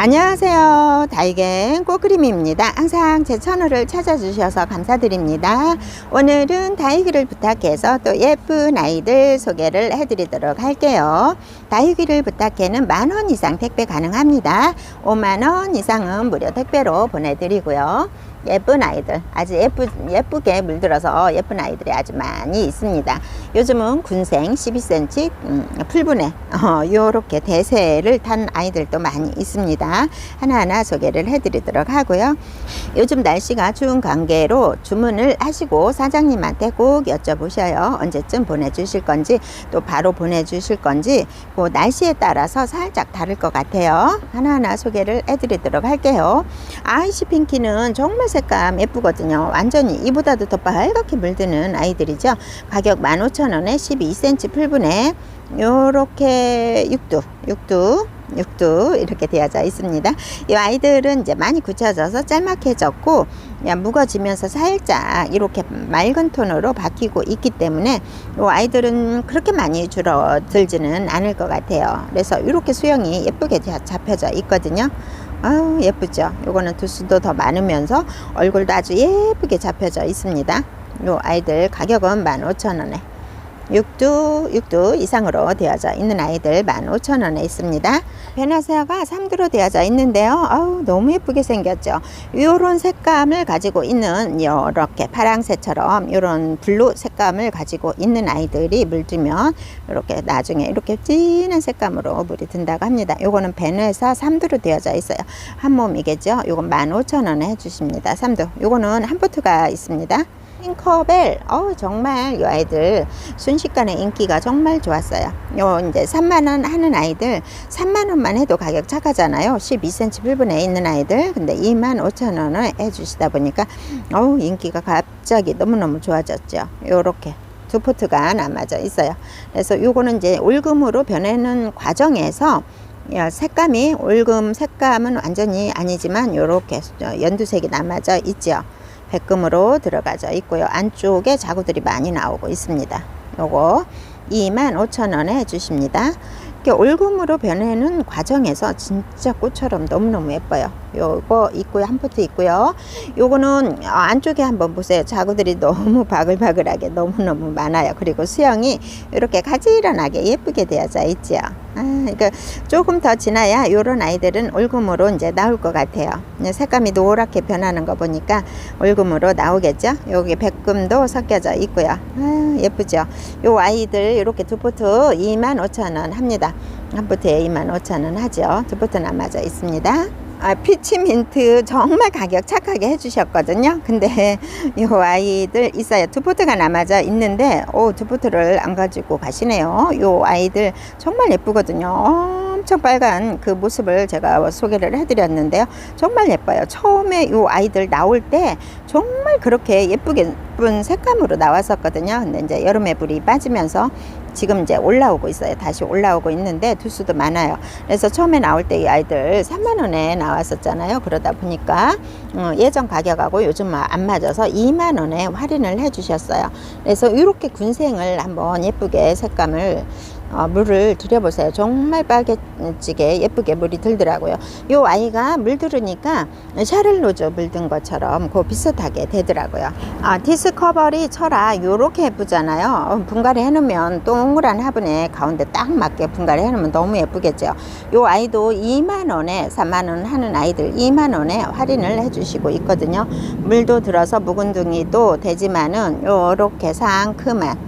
안녕하세요. 다이갱 꼬그림입니다. 항상 제 채널을 찾아주셔서 감사드립니다. 오늘은 다이기를 부탁해서 또 예쁜 아이들 소개를 해드리도록 할게요. 다이기를 부탁해는 만원 이상 택배 가능합니다. 5만 원 이상은 무료 택배로 보내드리고요. 예쁜 아이들 아주 예쁘, 예쁘게 물들어서 예쁜 아이들이 아주 많이 있습니다. 요즘은 군생 12cm 음, 풀분해 어, 요렇게 대세를 탄 아이들도 많이 있습니다. 하나하나 소개를 해드리도록 하고요. 요즘 날씨가 추운 관계로 주문을 하시고 사장님한테 꼭 여쭤보셔요. 언제쯤 보내주실 건지 또 바로 보내주실 건지 그 날씨에 따라서 살짝 다를 것 같아요. 하나하나 소개를 해드리도록 할게요. 아이시 핑키는 정말 색감 예쁘거든요. 완전히 이보다도 더 빨갛게 물드는 아이들이죠. 가격 15,000원에 12cm 풀분에 요렇게 육두, 육두, 육두 이렇게 되어져 있습니다. 이 아이들은 이제 많이 굳혀져서 짤막해졌고 무거지면서 살짝 이렇게 맑은 톤으로 바뀌고 있기 때문에 이 아이들은 그렇게 많이 줄어들지는 않을 것 같아요. 그래서 이렇게 수영이 예쁘게 잡혀져 있거든요. 아유 예쁘죠? 요거는 두수도 더 많으면서 얼굴도 아주 예쁘게 잡혀져 있습니다. 요 아이들 가격은 15,000원에 6두, 6두 이상으로 되어져 있는 아이들 15,000원에 있습니다. 베나세아가 3두로 되어져 있는데요. 아우, 너무 예쁘게 생겼죠. 이런 색감을 가지고 있는 이렇게 파랑새처럼 이런 블루 색감을 가지고 있는 아이들이 물들면 이렇게 나중에 이렇게 진한 색감으로 물이 든다고 합니다. 요거는 베네사 3두로 되어져 있어요. 한 몸이겠죠. 요건 15,000원에 해주십니다. 3두. 요거는 한 포트가 있습니다. 핑커벨, 어 정말 이 아이들 순식간에 인기가 정말 좋았어요. 요 이제 3만원 하는 아이들 3만원만 해도 가격 착하잖아요. 12cm 풀분에 있는 아이들. 근데 2만 5천원을 해주시다 보니까 어우 인기가 갑자기 너무너무 좋아졌죠. 요렇게. 두 포트가 남아져 있어요. 그래서 요거는 이제 올금으로 변하는 과정에서 색감이 올금 색감은 완전히 아니지만 요렇게 연두색이 남아져 있죠. 백금으로 들어가져 있고요. 안쪽에 자구들이 많이 나오고 있습니다. 요거 25,000원에 해주십니다. 이렇게 올금으로 변하는 과정에서 진짜 꽃처럼 너무너무 예뻐요. 요거 있고요. 한 포트 있고요. 요거는 안쪽에 한번 보세요. 자구들이 너무 바글바글하게 너무너무 많아요. 그리고 수영이 이렇게 가지런하게 예쁘게 되어져 있죠. 아, 그러니까 조금 더 지나야 요런 아이들은 올금으로 이제 나올 것 같아요. 색감이 노랗게 변하는 거 보니까 올금으로 나오겠죠. 여기 백금도 섞여져 있고요. 아, 예쁘죠. 요 아이들 이렇게 두 포트 25,000원 합니다. 한 포트에 25,000원 하죠. 두 포트 남아져 있습니다. 아, 피치 민트 정말 가격 착하게 해주셨거든요. 근데 이 아이들 있어요. 두 포트가 남아져 있는데 오, 두 포트를 안 가지고 가시네요. 이 아이들 정말 예쁘거든요. 엄청 빨간 그 모습을 제가 소개를 해드렸는데요. 정말 예뻐요. 처음에 이 아이들 나올 때 정말 그렇게 예쁘게 예쁜 색감으로 나왔었거든요. 근데 이제 여름에 불이 빠지면서 지금 이제 올라오고 있어요. 다시 올라오고 있는데 두수도 많아요. 그래서 처음에 나올 때 이 아이들 3만 원에 나왔었잖아요. 그러다 보니까 어, 예전 가격하고 요즘 안 맞아서 2만 원에 할인을 해주셨어요. 그래서 이렇게 군생을 한번 예쁘게 색감을 어, 물을 들여보세요. 정말 빨개지게 예쁘게 물이 들더라고요. 요 아이가 물 들으니까 샤를로즈 물든 것처럼 그 비슷하게 되더라고요. 아, 디스커버리 철아 요렇게 예쁘잖아요. 어, 분갈이 해놓으면 동그란 화분에 가운데 딱 맞게 분갈이 해놓으면 너무 예쁘겠죠. 요 아이도 2만원에 3만원 하는 아이들 2만원에 할인을 해주시고 있거든요. 물도 들어서 묵은둥이도 되지만은 요렇게 상큼한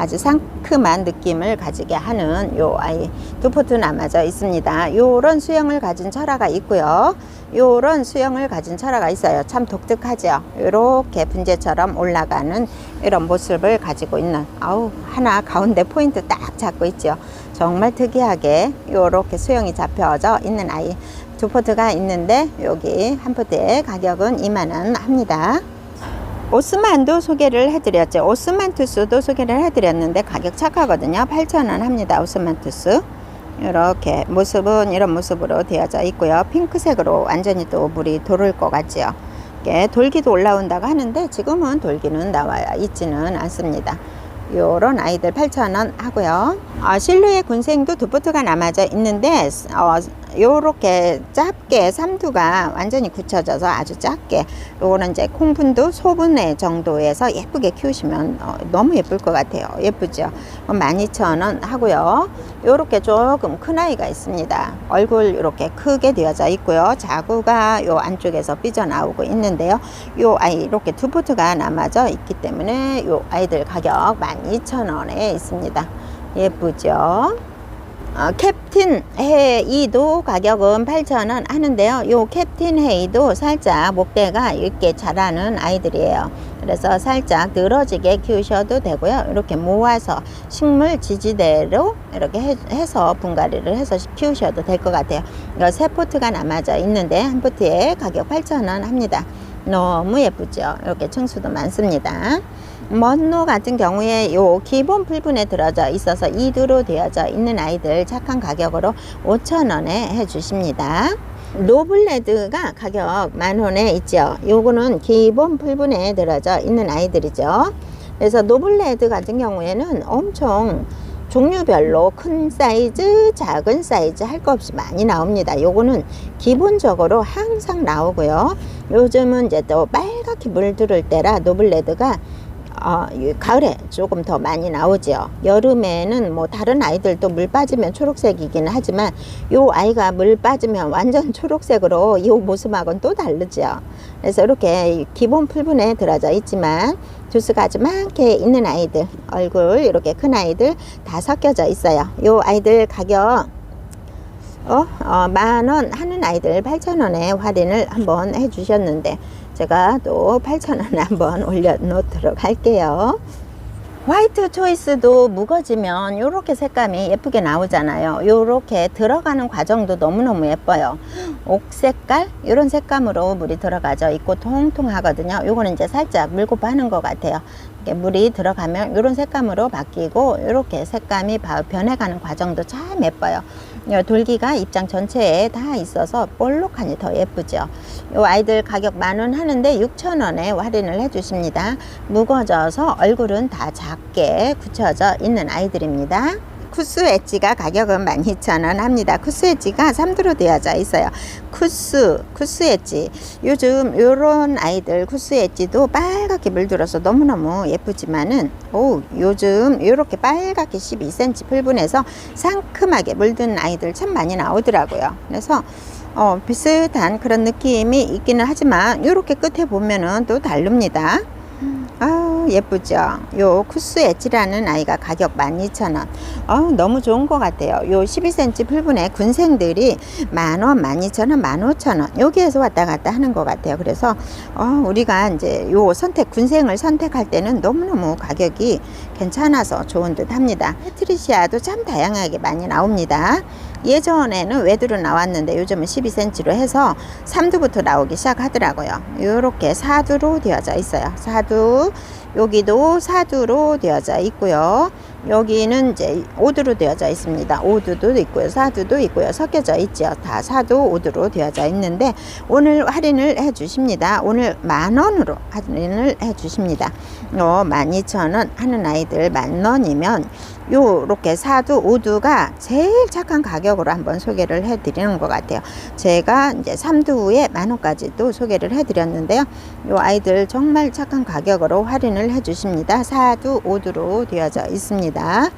아주 상큼한 느낌을 가지게 하는 요 아이 두 포트 남아져 있습니다. 요런 수영을 가진 철화가 있고요. 요런 수영을 가진 철화가 있어요. 참 독특하죠. 이렇게 분재처럼 올라가는 이런 모습을 가지고 있는 아우 하나 가운데 포인트 딱 잡고 있죠. 정말 특이하게 요렇게 수영이 잡혀져 있는 아이 두 포트가 있는데 여기 한 포트의 가격은 2만원 합니다. 오스만도 소개를 해드렸죠. 오스만 투스도 소개를 해드렸는데 가격 착하거든요. 8,000원 합니다. 오스만 투스. 이렇게 모습은 이런 모습으로 되어져 있고요. 핑크색으로 완전히 또 물이 도를 것 같지요. 이게 돌기도 올라온다고 하는데 지금은 돌기는 나와 있지는 않습니다. 요런 아이들 8,000원 하고요. 어, 실루엣 군생도 두포트가 남아져 있는데 어, 요렇게 짧게 삼두가 완전히 굳혀져서 아주 작게 요거는 이제 콩분도 소분의 정도에서 예쁘게 키우시면 어, 너무 예쁠 것 같아요. 예쁘죠? 12,000원 하고요. 요렇게 조금 큰 아이가 있습니다. 얼굴 이렇게 크게 되어져 있고요. 자구가 요 안쪽에서 삐져나오고 있는데요. 요 아이 이렇게 두 포트가 남아져 있기 때문에 요 아이들 가격 12,000원에 있습니다. 예쁘죠 어, 캡틴 헤이도 가격은 8,000원 하는데요. 요 캡틴 헤이도 살짝 목대가 이렇게 자라는 아이들이에요. 그래서 살짝 늘어지게 키우셔도 되고요. 이렇게 모아서 식물 지지대로 이렇게 해, 해서 분갈이를 해서 키우셔도 될 것 같아요. 이거 세 포트가 남아져 있는데 한 포트에 가격 8,000원 합니다. 너무 예쁘죠? 이렇게 층수도 많습니다. 먼노 같은 경우에 요 기본 풀분에 들어져 있어서 이두로 되어져 있는 아이들 착한 가격으로 5,000원에 해주십니다. 노블레드가 가격 만원에 있죠. 요거는 기본 풀분에 들어져 있는 아이들이죠. 그래서 노블레드 같은 경우에는 엄청 종류별로 큰 사이즈, 작은 사이즈 할거 없이 많이 나옵니다. 요거는 기본적으로 항상 나오고요. 요즘은 이제 또 빨갛게 물들을 때라 노블레드가 어, 이 가을에 조금 더 많이 나오죠. 여름에는 뭐 다른 아이들도 물 빠지면 초록색이기는 하지만 요 아이가 물 빠지면 완전 초록색으로 이 모습하고는 또 다르죠. 그래서 이렇게 기본 풀분에 들어져 있지만 주스가 아주 많게 있는 아이들, 얼굴 이렇게 큰 아이들 다 섞여져 있어요. 요 아이들 가격 어, 어, 만원 하는 아이들 8,000원에 할인을 한번 해주셨는데 제가 또 8,000원 한번 올려놓도록 할게요. 화이트 초이스도 묵어지면 이렇게 색감이 예쁘게 나오잖아요. 이렇게 들어가는 과정도 너무너무 예뻐요. 옥 색깔 이런 색감으로 물이 들어가져 있고 통통하거든요. 요거는 이제 살짝 물고 파는 것 같아요. 물이 들어가면 이런 색감으로 바뀌고 이렇게 색감이 바- 변해가는 과정도 참 예뻐요. 요 돌기가 입장 전체에 다 있어서 볼록하니 더 예쁘죠. 요 아이들 가격 만원 하는데 6,000원에 할인을 해주십니다. 무거져서 얼굴은 다 작게 굳혀져 있는 아이들입니다. 쿠스 엣지가 가격은 12,000원 합니다. 쿠스 엣지가 3두로 되어져 있어요. 쿠스, 쿠스 엣지. 요즘 요런 아이들 쿠스 엣지도 빨갛게 물들어서 너무너무 예쁘지만은, 오, 요즘 요렇게 빨갛게 12cm 풀분해서 상큼하게 물든 아이들 참 많이 나오더라고요. 그래서 어, 비슷한 그런 느낌이 있기는 하지만 요렇게 끝에 보면은 또 다릅니다. 아 예쁘죠? 요 쿠스 엣지라는 아이가 가격 12,000원. 아 너무 좋은 것 같아요. 요 12cm 풀분의 군생들이 만원 12,000원 15,000원. 여기에서 왔다 갔다 하는 것 같아요. 그래서 어, 우리가 이제 요 선택 군생을 선택할 때는 너무너무 가격이 괜찮아서 좋은 듯 합니다. 페트리시아도 참 다양하게 많이 나옵니다 예전에는 외두로 나왔는데 요즘은 12cm로 해서 3두부터 나오기 시작하더라고요. 이렇게 4두로 되어져 있어요. 4두 여기도 4두로 되어져 있고요. 여기는 이제 5두로 되어져 있습니다. 5두도 있고요. 4두도 있고요. 섞여져 있죠. 다 4두, 5두로 되어져 있는데 오늘 할인을 해 주십니다. 오늘 만 원으로 할인을 해 주십니다. 어, 12,000원 하는 아이들 만 원이면 요렇게 4두, 5두가 제일 착한 가격으로 한번 소개를 해 드리는 것 같아요. 제가 이제 3두에 만 원까지도 소개를 해 드렸는데요. 요 아이들 정말 착한 가격으로 할인을 해 주십니다. 4두, 5두로 되어져 있습니다.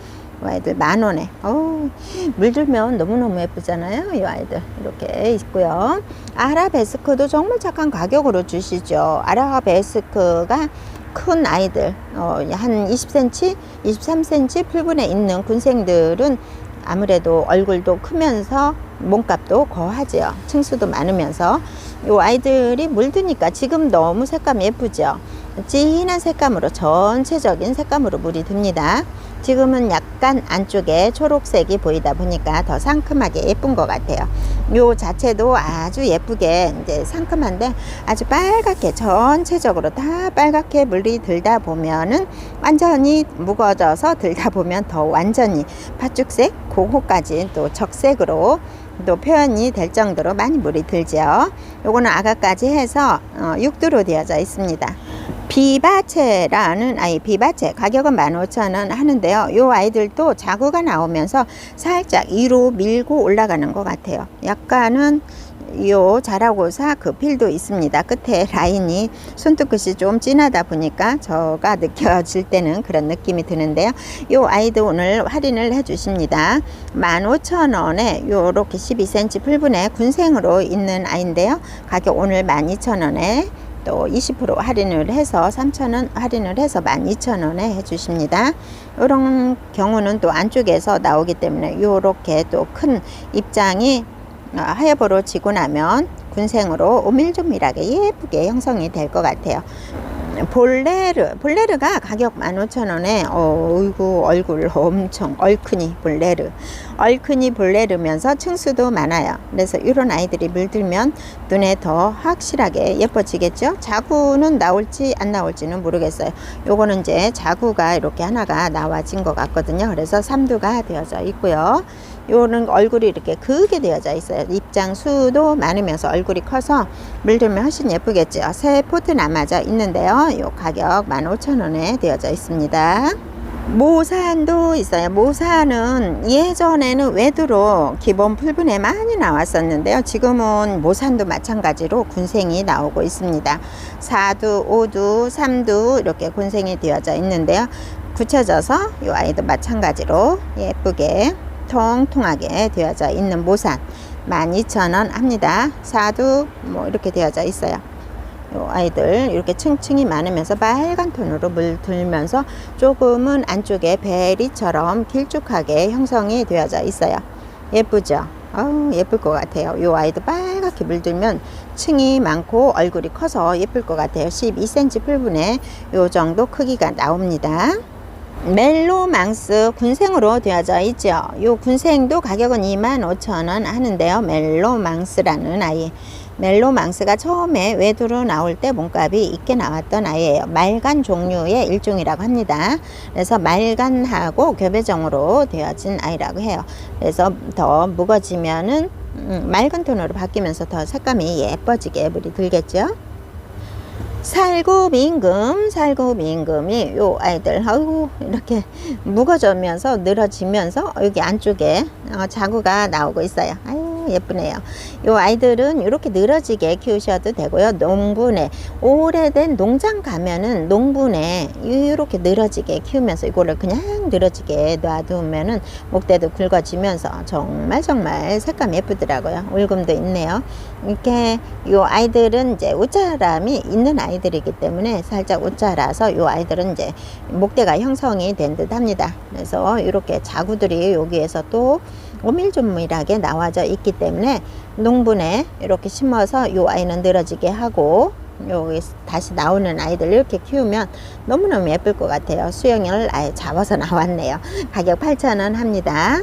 이 아이들 만 원에 어우, 물들면 너무너무 예쁘잖아요 이 아이들 이렇게 있고요 아라베스크도 정말 착한 가격으로 주시죠 아라베스크가 큰 아이들 어, 한 20cm 23cm 풀분에 있는 군생들은 아무래도 얼굴도 크면서 몸값도 거하죠 층수도 많으면서 이 아이들이 물드니까 지금 너무 색감 예쁘죠 진한 색감으로 전체적인 색감으로 물이 듭니다 지금은 약간 안쪽에 초록색이 보이다 보니까 더 상큼하게 예쁜 것 같아요. 요 자체도 아주 예쁘게 이제 상큼한데 아주 빨갛게 전체적으로 다 빨갛게 물이 들다 보면은 완전히 묵어져서 들다 보면 더 완전히 팥죽색, 고호까지 또 적색으로 또 표현이 될 정도로 많이 물이 들죠. 요거는 아가까지 해서 어, 6두로 되어져 있습니다. 비바체라는 아이 비바체 가격은 15,000원 하는데요. 요 아이들도 자구가 나오면서 살짝 위로 밀고 올라가는 것 같아요. 약간은 요 자라고사 그 필도 있습니다. 끝에 라인이 손톱끝이 좀 진하다 보니까 저가 느껴질 때는 그런 느낌이 드는데요. 요 아이도 오늘 할인을 해 주십니다. 15,000원에 요렇게 12cm 풀분에 군생으로 있는 아이인데요. 가격 오늘 12,000원에 또 20% 할인을 해서 3,000원 할인을 해서 12,000원에 해주십니다. 이런 경우는 또 안쪽에서 나오기 때문에 이렇게 또 큰 입장이 어, 하여보로 지고 나면 군생으로 오밀조밀하게 예쁘게 형성이 될 것 같아요. 볼레르, 볼레르가 가격 15,000원에 어이구 얼굴 엄청 얼큰이 볼레르. 얼큰이 볼레르면서 층수도 많아요. 그래서 이런 아이들이 물들면 눈에 더 확실하게 예뻐지겠죠? 자구는 나올지 안 나올지는 모르겠어요. 요거는 이제 자구가 이렇게 하나가 나와진 것 같거든요. 그래서 삼두가 되어져 있고요. 요는 얼굴이 이렇게 크게 되어져 있어요. 입장 수도 많으면서 얼굴이 커서 물들면 훨씬 예쁘겠죠. 새 포트 남아져 있는데요. 요 가격 15,000원에 되어져 있습니다. 모산도 있어요. 모산은 예전에는 외두로 기본 풀분에 많이 나왔었는데요. 지금은 모산도 마찬가지로 군생이 나오고 있습니다. 4두, 5두, 3두 이렇게 군생이 되어져 있는데요. 굳혀져서 이 아이도 마찬가지로 예쁘게 통통하게 되어져 있는 모산 12,000원 합니다. 사두 뭐 이렇게 되어져 있어요. 요 아이들 이렇게 층층이 많으면서 빨간 톤으로 물들면서 조금은 안쪽에 베리처럼 길쭉하게 형성이 되어져 있어요. 예쁘죠? 어우, 예쁠 것 같아요. 요 아이도 빨갛게 물들면 층이 많고 얼굴이 커서 예쁠 것 같아요. 12cm 풀분에 요 정도 크기가 나옵니다. 멜로망스 군생으로 되어져 있죠. 요 군생도 가격은 25,000원 하는데요. 멜로망스라는 아이. 멜로망스가 처음에 외두로 나올 때 몸값이 있게 나왔던 아이예요. 말간 종류의 일종이라고 합니다. 그래서 말간하고 교배종으로 되어진 아이라고 해요. 그래서 더 무거지면은 음, 맑은 톤으로 바뀌면서 더 색감이 예뻐지게 물이 들겠죠. 살구민금, 살구민금이 요 아이들, 아이고, 이렇게 묵어지면서 늘어지면서 여기 안쪽에 어, 자구가 나오고 있어요. 아유, 예쁘네요. 요 아이들은 이렇게 늘어지게 키우셔도 되고요. 농분에, 오래된 농장 가면은 농분에 이렇게 늘어지게 키우면서 이거를 그냥 늘어지게 놔두면은 목대도 굵어지면서 정말 정말 색감 예쁘더라고요. 울금도 있네요. 이렇게 요 아이들은 이제 옷자람이 있는 아이들이기 때문에 살짝 옷자라서 요 아이들은 이제 목대가 형성이 된 듯 합니다. 그래서 이렇게 자구들이 여기에서 또 오밀조밀하게 나와져 있기 때문에 농분에 이렇게 심어서 이 아이는 늘어지게 하고 여기 다시 나오는 아이들 이렇게 키우면 너무너무 예쁠 것 같아요. 수영을 아예 잡아서 나왔네요. 가격 8,000원 합니다.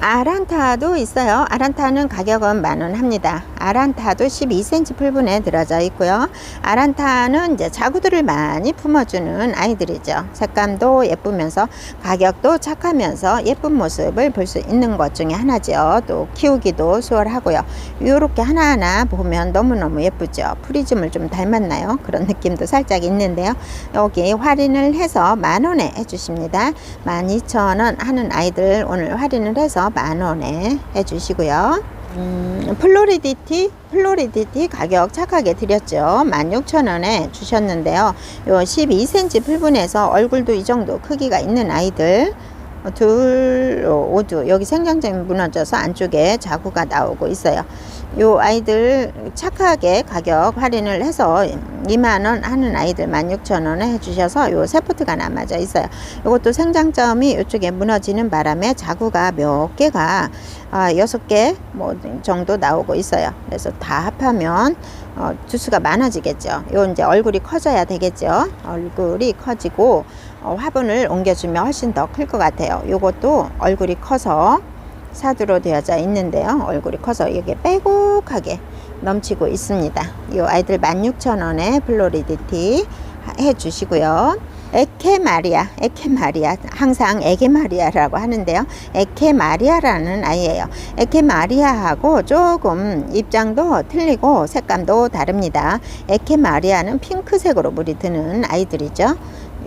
아란타도 있어요. 아란타는 가격은 만원 합니다. 아란타도 12cm 풀분에 들어져 있고요. 아란타는 이제 자구들을 많이 품어주는 아이들이죠. 색감도 예쁘면서 가격도 착하면서 예쁜 모습을 볼 수 있는 것 중에 하나죠. 또 키우기도 수월하고요. 이렇게 하나하나 보면 너무너무 예쁘죠. 프리즘을 좀 닮았나요? 그런 느낌도 살짝 있는데요. 여기 할인을 해서 만원에 해주십니다. 12,000원 하는 아이들 오늘 할인을 해서 만 원에 해주시고요. 음, 플로리디티, 플로리디티 가격 착하게 드렸죠. 16,000원에 주셨는데요. 요 12cm 풀분에서 얼굴도 이 정도 크기가 있는 아이들 어, 둘, 어, 오두 여기 생장점이 무너져서 안쪽에 자구가 나오고 있어요. 요 아이들 착하게 가격 할인을 해서 2만원 하는 아이들 16,000원에 해주셔서 요 세포트가 남아져 있어요. 요것도 생장점이 이쪽에 무너지는 바람에 자구가 몇 개가 아, 6개 뭐 정도 나오고 있어요. 그래서 다 합하면 어, 주수가 많아지겠죠. 요 이제 얼굴이 커져야 되겠죠. 얼굴이 커지고 어, 화분을 옮겨주면 훨씬 더 클 것 같아요. 요것도 얼굴이 커서 사두로 되어져 있는데요. 얼굴이 커서 이게 빼곡하게 넘치고 있습니다. 이 아이들 16,000원에 플로리디티 해주시고요. 에케마리아, 에케마리아, 항상 에게마리아라고 하는데요. 에케마리아라는 아이예요. 에케마리아하고 조금 입장도 틀리고 색감도 다릅니다. 에케마리아는 핑크색으로 물이 드는 아이들이죠.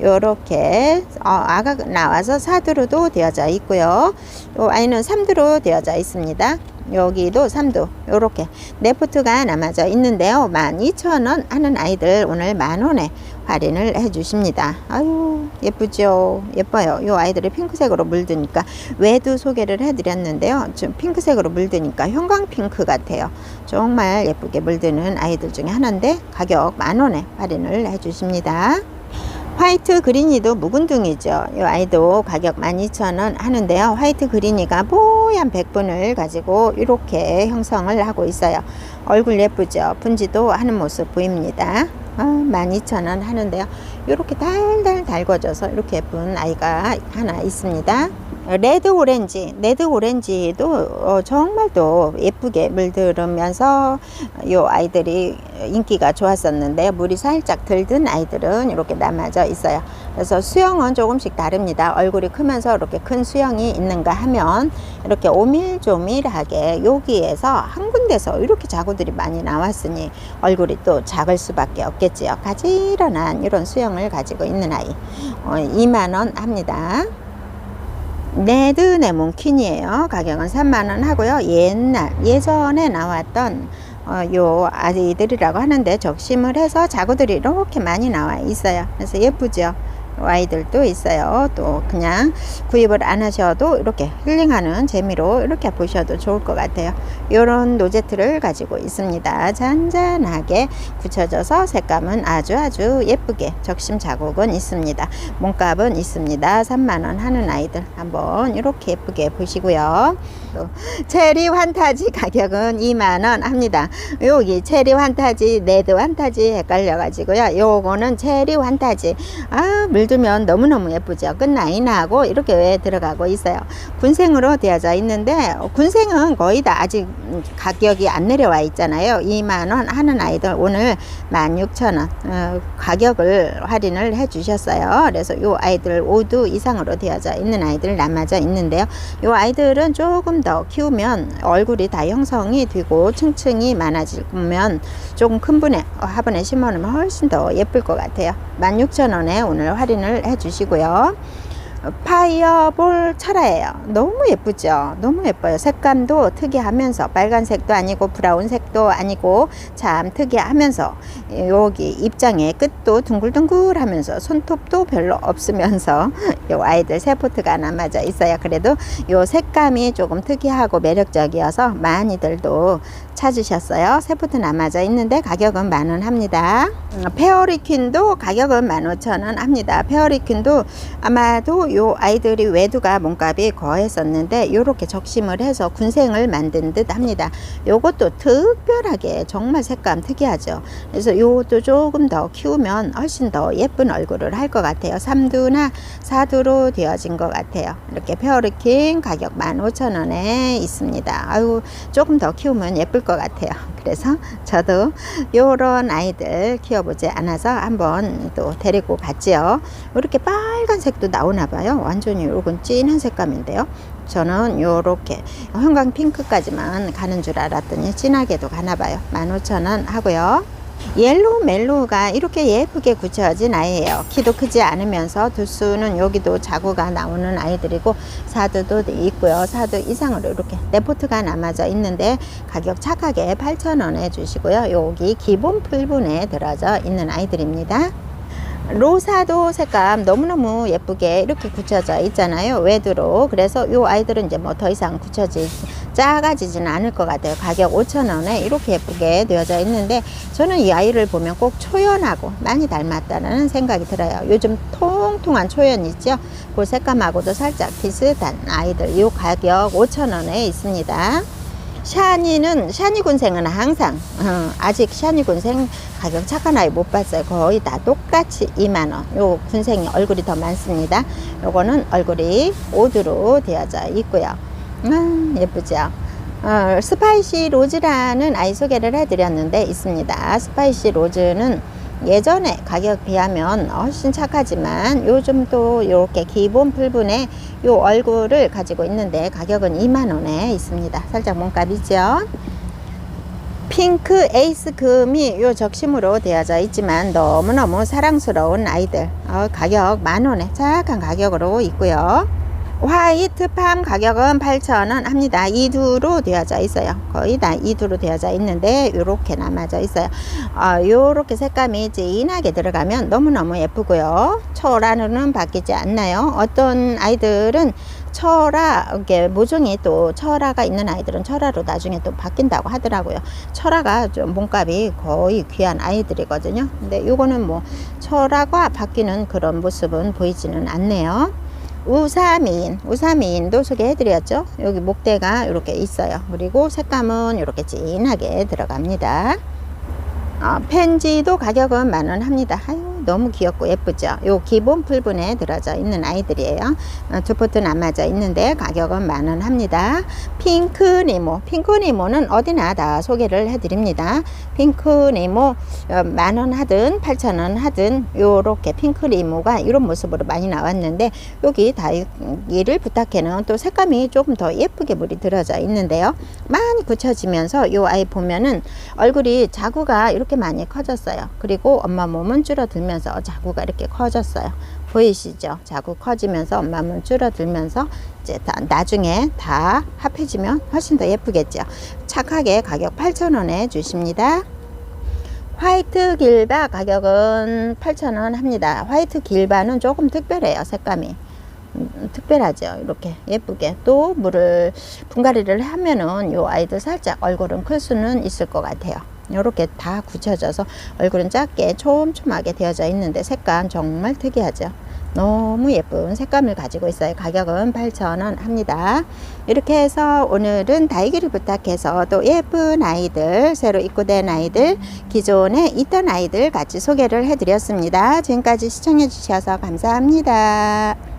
요렇게 어, 아가 나와서 사두로도 되어져 있고요. 요 아이는 삼두로 되어져 있습니다. 여기도 삼두 요렇게 네포트가 남아져 있는데요. 12,000원 하는 아이들 오늘 만원에 할인을 해 주십니다. 아유 예쁘죠 예뻐요 요 아이들이 핑크색으로 물드니까 외두 소개를 해 드렸는데요 좀 핑크색으로 물드니까 형광 핑크 같아요 정말 예쁘게 물드는 아이들 중에 하나인데 가격 만원에 할인을 해 주십니다 화이트 그린이도 묵은둥이죠. 이 아이도 가격 12,000원 하는데요. 화이트 그린이가 뽀얀 백분을 가지고 이렇게 형성을 하고 있어요. 얼굴 예쁘죠. 분지도 하는 모습 보입니다. 아, 12,000원 하는데요. 이렇게 달달 달궈져서 이렇게 예쁜 아이가 하나 있습니다. 레드 오렌지, 레드 오렌지도 어, 정말 또 예쁘게 물들으면서 요 아이들이 인기가 좋았었는데 물이 살짝 들든 아이들은 이렇게 남아져 있어요. 그래서 수영은 조금씩 다릅니다. 얼굴이 크면서 이렇게 큰 수영이 있는가 하면 이렇게 오밀조밀하게 여기에서 한 군데서 이렇게 자구들이 많이 나왔으니 얼굴이 또 작을 수밖에 없겠지요. 가지런한 이런 수영을 가지고 있는 아이 어, 2만 원 합니다. 네드네몬 퀸이에요. 가격은 3만원 하고요. 옛날, 예전에 나왔던 어, 요 아이들이라고 하는데 적심을 해서 자구들이 이렇게 많이 나와 있어요. 그래서 예쁘죠. 아이들도 있어요. 또 그냥 구입을 안 하셔도 이렇게 힐링하는 재미로 이렇게 보셔도 좋을 것 같아요. 이런 노제트를 가지고 있습니다. 잔잔하게 굳혀져서 색감은 아주 아주 예쁘게 적심 자국은 있습니다. 몸값은 있습니다. 3만원 하는 아이들 한번 이렇게 예쁘게 보시고요. 또 체리 환타지 가격은 2만원 합니다. 여기 체리 환타지, 레드 환타지 헷갈려 가지고요. 요거는 체리 환타지. 아, 물 두면 너무너무 예쁘죠. 끝라인하고 이렇게 왜 들어가고 있어요. 군생으로 되어져 있는데 군생은 거의 다 아직 가격이 안 내려와 있잖아요. 2만원 하는 아이들 오늘 16,000원 어, 가격을 할인을 해 주셨어요. 그래서 요 아이들 5두 이상으로 되어져 있는 아이들 남아져 있는데요. 요 아이들은 조금 더 키우면 얼굴이 다 형성이 되고 층층이 많아지면 조금 큰 분에 화분에 심어놓으면 훨씬 더 예쁠 것 같아요. 16,000원에 오늘 할인 을 해 주시고요. 파이어볼 철화예요. 너무 예쁘죠? 너무 예뻐요. 색감도 특이하면서 빨간색도 아니고 브라운색도 아니고 참 특이하면서 여기 입장의 끝도 둥글둥글하면서 손톱도 별로 없으면서 요 아이들 세포트가 남아져 있어요. 그래도 요 색감이 조금 특이하고 매력적이어서 많이들도 찾으셨어요. 세포트 남아져 있는데 가격은 만 원 합니다. 음, 페어리퀸도 가격은 만 오천 원 합니다. 페어리퀸도 아마도 요 아이들이 외두가 몸값이 거했었는데 요렇게 적심을 해서 군생을 만든 듯 합니다. 요것도 특별하게 정말 색감 특이하죠. 그래서 요것도 조금 더 키우면 훨씬 더 예쁜 얼굴을 할 것 같아요. 3두나 4두로 되어진 것 같아요. 이렇게 페어리퀸 가격 15,000원에 있습니다. 아유 조금 더 키우면 예쁠 것 같아요. 그래서 저도 요런 아이들 키워보지 않아서 한번 또 데리고 갔지요. 이렇게 빨간색도 나오나 봐요. 완전히 요건 진한 색감인데요. 저는 요렇게 형광 핑크까지만 가는 줄 알았더니 진하게도 가나 봐요. 15,000원 하고요. 옐로우 멜로우가 이렇게 예쁘게 굳혀진 아이예요. 키도 크지 않으면서 두수는 여기도 자구가 나오는 아이들이고 사두도 있고요. 사두 이상으로 이렇게 네포트가 남아져 있는데 가격 착하게 8,000원에 주시고요. 여기 기본 풀분에 들어져 있는 아이들입니다. 로사도 색감 너무너무 예쁘게 이렇게 굳혀져 있잖아요 외두로. 그래서 이 아이들은 이제 뭐 더 이상 굳혀지 작아지지는 않을 것 같아요. 가격 5천원에 이렇게 예쁘게 되어져 있는데 저는 이 아이를 보면 꼭 초연하고 많이 닮았다는 생각이 들어요. 요즘 통통한 초연 있죠? 그 색감하고도 살짝 비슷한 아이들. 이 가격 5천원에 있습니다 샤니는 샤니 군생은 항상 어, 아직 샤니 군생 가격 착한 아이 못 봤어요. 거의 다 똑같이 2만 원. 요 군생이 얼굴이 더 많습니다. 요거는 얼굴이 오드로 되어져 있고요. 음, 예쁘죠? 어, 스파이시 로즈라는 아이 소개를 해드렸는데 있습니다. 스파이시 로즈는 예전에 가격 비하면 훨씬 착하지만 요즘 또 이렇게 기본 풀분에 요 얼굴을 가지고 있는데 가격은 2만원에 있습니다. 살짝 몸값이죠. 핑크 에이스 금이 요 적심으로 되어져 있지만 너무너무 사랑스러운 아이들 어, 가격 만원에 착한 가격으로 있고요 화이트 팜 가격은 8,000원 합니다 이두로 되어져 있어요 거의 다 이두로 되어져 있는데 요렇게 남아져 있어요 어, 요렇게 색감이 진하게 들어가면 너무너무 예쁘고요 초라는 바뀌지 않나요 어떤 아이들은 철화 이게 모종이 또 철화가 있는 아이들은 철화로 나중에 또 바뀐다고 하더라고요. 철화가 좀 몸값이 거의 귀한 아이들이거든요. 근데 요거는 뭐 철화가 바뀌는 그런 모습은 보이지는 않네요. 우사미인, 우사미인도 소개해드렸죠. 여기 목대가 이렇게 있어요. 그리고 색감은 이렇게 진하게 들어갑니다. 어, 펜지도 가격은 만원 합니다. 아유, 너무 귀엽고 예쁘죠. 요 기본 풀분에 들어져 있는 아이들이에요. 어, 두 포트 남아져 있는데 가격은 만 원 합니다. 핑크 니모, 핑크 니모는 어디나 다 소개를 해드립니다. 핑크 니모 어, 만원 하든 8천 원 하든 요렇게 핑크 니모가 이런 모습으로 많이 나왔는데 여기 다이를 부탁해는 또 색감이 조금 더 예쁘게 물이 들어져 있는데요. 많이 굳혀지면서 요 아이 보면은 얼굴이 자구가 이렇게 많이 커졌어요. 그리고 엄마 몸은 줄어들면 서 자구가 이렇게 커졌어요. 보이시죠? 자구 커지면서 엄마 몸 줄어들면서 이제 다 나중에 다 합해지면 훨씬 더 예쁘겠죠. 착하게 가격 8,000원에 주십니다. 화이트 길바 가격은 8,000원 합니다. 화이트 길바는 조금 특별해요. 색감이. 음, 특별하죠. 이렇게 예쁘게 또 물을 분갈이를 하면은 요 아이들 살짝 얼굴은 클 수는 있을 것 같아요. 이렇게 다 굳혀져서 얼굴은 작게 촘촘하게 되어져 있는데 색감 정말 특이하죠. 너무 예쁜 색감을 가지고 있어요. 가격은 8,000원 합니다. 이렇게 해서 오늘은 다이기를 부탁해서 또 예쁜 아이들, 새로 입고된 아이들, 기존에 있던 아이들 같이 소개를 해드렸습니다. 지금까지 시청해 주셔서 감사합니다.